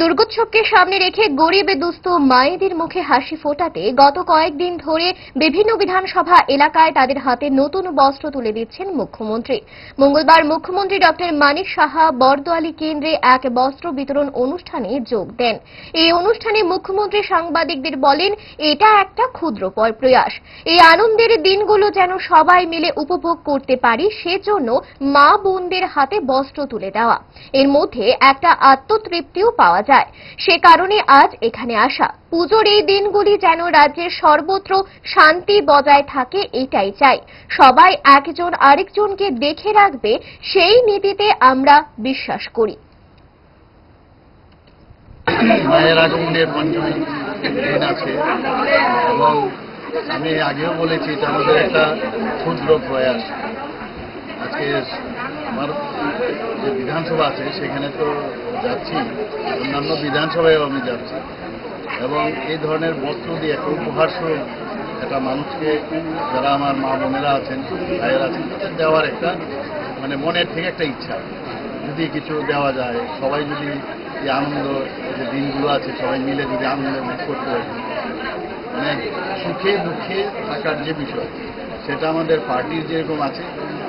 দুর্গোৎসবকে সামনে রেখে গরিব দুস্থ মায়েদের মুখে হাসি ফোটাতে গত কয়েকদিন ধরে বিভিন্ন বিধানসভা এলাকায় তাদের হাতে নতুন বস্ত্র তুলে দিচ্ছেন মুখ্যমন্ত্রী। মঙ্গলবার মুখ্যমন্ত্রী ডক্টর মানিক সাহা বরদোয়ালি কেন্দ্রে এক বস্ত্র বিতরণ অনুষ্ঠানে যোগ দেন। এই অনুষ্ঠানে মুখ্যমন্ত্রী সাংবাদিকদের বলেন, এটা একটা ক্ষুদ্র প্রয়াস এই আনন্দের দিনগুলো যেন সবাই মিলে উপভোগ করতে পারি, সেজন্য মা বোনদের হাতে বস্ত্র তুলে দেওয়া। এর মধ্যে একটা আত্মতৃপ্তিও পাওয়া যায়। সে কারণে আজ এখানে আসা। পুজোর এই দিনগুলি যেন রাজ্যের সর্বত্র শান্তি বজায় থাকে এটাই চাই। সবাই একজন আরেকজনকে দেখে রাখবে, সেই নীতিতে আমরা বিশ্বাস করি। আমি আগেও বলেছি, এটা আমাদের একটা ক্ষুদ্র প্রয়াস। আজকে আমার যে বিধানসভা আছে, সেখানে তো যাচ্ছি। অন্যান্য বিধানসভায়ও আমি যাচ্ছি। এবং এই ধরনের বস্ত্র দিয়ে একটা উপহার স্বরূপ একটা মানুষকে যারা আমার মা বোনেরা আছেন, ভাইয়েরা আছেন, তাদের দেওয়ার একটা মানে মনের থেকে একটা ইচ্ছা। যদি কিছু দেওয়া যায়, সবাই যদি এই আনন্দ যে দিনগুলো আছে, সবাই মিলে যদি আনন্দ করতে পারে। মানে সুখে দুঃখে থাকার যে বিষয় সেটা আমাদের পার্টির যেরকম আছে,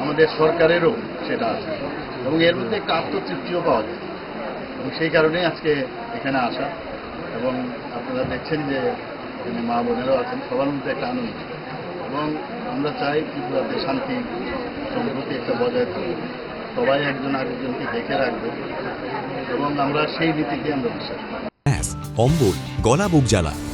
আমাদের সরকারেরও সেটা আছে। এবং এর মধ্যে একটা আত্মতৃপ্তিও পাওয়া যায়। এবং সেই কারণেই আজকে এখানে আসা। এবং আপনারা দেখছেন যে এখানে মা বোনেরাও আছেন, সবার মধ্যে একটা আনন্দ। এবং আমরা চাই ত্রিপুরাতে শান্তি সম্প্রতি একটা বজায় থাকুক। সবাই একজন আরেকজনকে দেখে রাখবে। এবং আমরা সেই নীতিকে আমরা বিশ্বাস করি। অম্বল, গলা বুক জ্বালা।